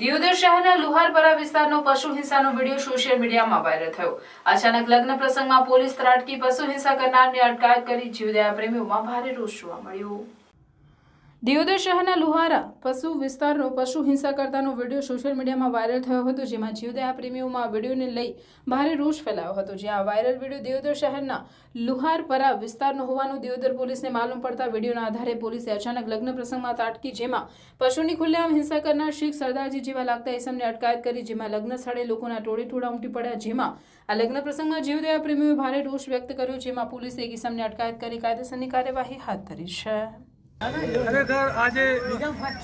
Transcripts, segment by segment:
દિયોદર શહેરના લુહારપરા વિસ્તારનો પશુ હિંસાનો વીડિયો સોશિયલ મીડિયામાં વાયરલ થયો. અચાનક લગ્ન પ્રસંગમાં પોલીસ ત્રાટકી, પશુ હિંસા કરનારને અટકાયત કરી જીવદયા પ્રેમીઓમાં ભારે રોષ જોવા મળ્યો. દિયોદર શહેરના લુહારા પશુ વિસ્તારનો પશુ હિંસા કરતાનો વીડિયો સોશિયલ મીડિયામાં વાયરલ થયો હતો, જેમાં જીવદયા પ્રેમીઓમાં આ વિડીયોને લઈ ભારે રોષ ફેલાયો હતો. જ્યાં વાયરલ વીડિયો દિયોદર શહેરના લુહારપરા વિસ્તારનો હોવાનું દિયોદર પોલીસને માલુમ પડતા વિડીયોના આધારે પોલીસે અચાનક લગ્ન પ્રસંગમાં તાટકી, જેમાં પશુની ખુલ્લેઆમ હિંસા કરનાર શીખ સરદારજી જેવા લાગતા ઇસમને અટકાયત કરી, જેમાં લગ્ન સ્થળે લોકોના ટોળી ટોળા ઉમટી પડ્યા, જેમાં આ લગ્ન પ્રસંગમાં જીવદયા પ્રેમીઓએ ભારે રોષ વ્યક્ત કર્યો, જેમાં પોલીસે એક ઇસમને અટકાયત કરી કાયદેસરની કાર્યવાહી હાથ ધરી છે. ખરેખર આજે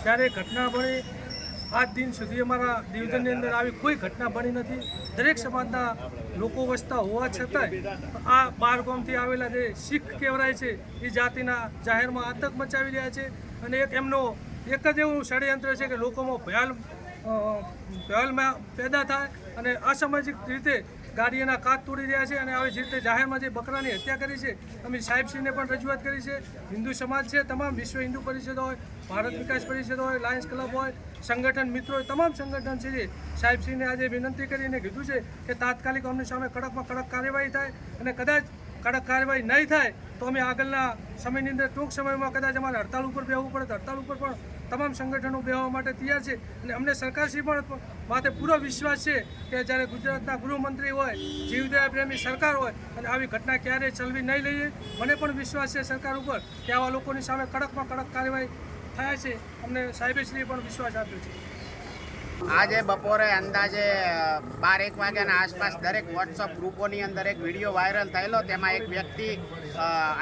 જ્યારે ઘટના બની, આજ દિન સુધી અમારા ડિવિઝનની અંદર આવી કોઈ ઘટના બની નથી. દરેક સમાજના લોકો વસતા હોવા છતાંય આ બાર ગામથી આવેલા જે શીખ કહેવાય છે, એ જાતિના જાહેરમાં આતંક મચાવી રહ્યા છે. અને એક એમનો એક જ એવું ષડયંત્ર છે કે લોકોમાં ભયાલ ભયાલમાં પેદા થાય અને અસામાજિક રીતે ગાડીઓના કાચ તોડી રહ્યા છે અને આવી જ રીતે જાહેરમાં જે બકરાની હત્યા કરી છે, અમે સાહેબશ્રીને પણ રજૂઆત કરી છે. હિન્દુ સમાજ છે, તમામ વિશ્વ હિન્દુ પરિષદ હોય, ભારત વિકાસ પરિષદ હોય લાયન્સ ક્લબ હોય, સંગઠન મિત્રો તમામ સંગઠન છે જે સાહેબશ્રીને આજે વિનંતી કરીને કીધું છે કે તાત્કાલિક અમને સામે કડકમાં કડક કાર્યવાહી થાય અને કદાચ કડક કાર્યવાહી નહીં થાય તો અમે આગળના સમયની અંદર ટૂંક સમયમાં કદાચ અમારે હડતાલ ઉપર બેહવું પડે તો હડતાલ ઉપર પણ તમામ સંગઠનો બેહવા માટે તૈયાર છે અને અમને સરકારશ્રી પણ માથે પૂરો વિશ્વાસ છે કે જ્યારે ગુજરાતના ગૃહમંત્રી હોય, જીવદયા પ્રેમી સરકાર હોય અને આવી ઘટના ક્યારેય ચલવી નહીં લઈએ, મને પણ વિશ્વાસ છે સરકાર ઉપર કે આવા લોકોની સામે કડકમાં કડક કાર્યવાહી થાય છે. અમને સાહેબશ્રીએ પણ વિશ્વાસ આપ્યો છે. આજે બપોરે અંદાજે બાર એક વાગ્યાના આસપાસ દરેક વોટ્સઅપ ગ્રુપોની અંદર એક વીડિયો વાયરલ થયેલો. તેમાં એક વ્યક્તિ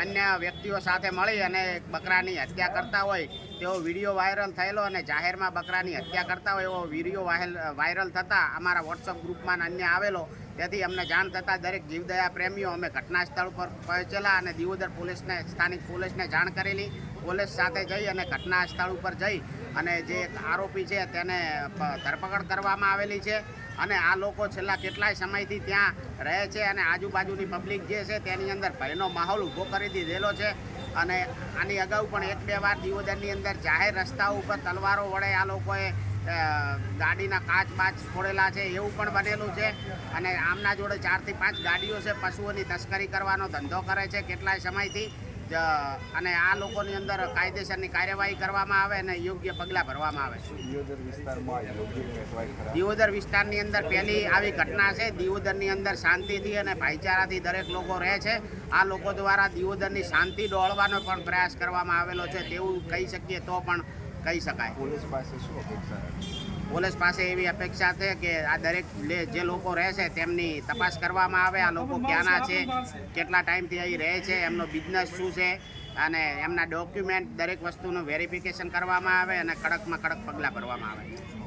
અન્ય વ્યક્તિઓ સાથે મળી અને બકરાની હત્યા કરતા હોય તેવો વીડિયો વાયરલ થયેલો અને જાહેરમાં બકરાની હત્યા કરતા હોય એવો વીડિયો વાયરલ થતાં અમારા વોટ્સઅપ ગ્રુપમાં અન્ય આવેલો. તેથી અમને જાણ થતાં દરેક જીવદયા પ્રેમીઓ અમે ઘટના સ્થળ પર પહોંચેલા અને દિવોદર પોલીસને, સ્થાનિક પોલીસને જાણ કરેલી. પોલીસ સાથે જઈ અને ઘટના સ્થળ ઉપર જઈ અને જે એક આરોપી છે તેને ધરપકડ કરવામાં આવેલી છે અને આ લોકો છેલ્લા કેટલાય સમયથી ત્યાં રહે છે અને આજુબાજુની પબ્લિક જે છે તેની અંદર ભયનો માહોલ ઊભો કરી દીધેલો છે અને આની અગાઉ પણ એક બે વાર દિયોદરની અંદર જાહેર રસ્તાઓ ઉપર તલવારો વડે આ લોકોએ ગાડીના કાચ બાચ ફોડેલા છે એવું પણ બનેલું છે અને આમના જોડે ચારથી પાંચ ગાડીઓ છે પશુઓની તસ્કરી કરવાનો ધંધો કરે છે કેટલાય સમયથી અને આ લોકોની અંદર કાયદેસરની કાર્યવાહી કરવામાં આવે અને યોગ્ય પગલાં ભરવામાં આવે. દિયોદર વિસ્તારની અંદર પહેલી આવી ઘટના છે. દિયોદરની અંદર શાંતિથી અને ભાઈચારાથી દરેક લોકો રહે છે. આ લોકો દ્વારા દિયોદરની શાંતિ ડોળવાનો પણ પ્રયાસ કરવામાં આવેલો છે. તેવું કહી શકીએ તો પણ કહી શકાય? પોલીસ પાસે શું અપેક્ષા પોલીસ પાસે એવી અપેક્ષા છે કે આ દરેક જે લોકો રહે છે તેમની તપાસ કરવામાં આવે આ લોકો ક્યાંના છે કેટલા ટાઈમથી અહીં રહે છે એમનો બિઝનેસ શું છે અને એમના ડોક્યુમેન્ટ દરેક વસ્તુનું વેરિફિકેશન કરવામાં આવે અને કડકમાં કડક પગલાં ભરવામાં આવે.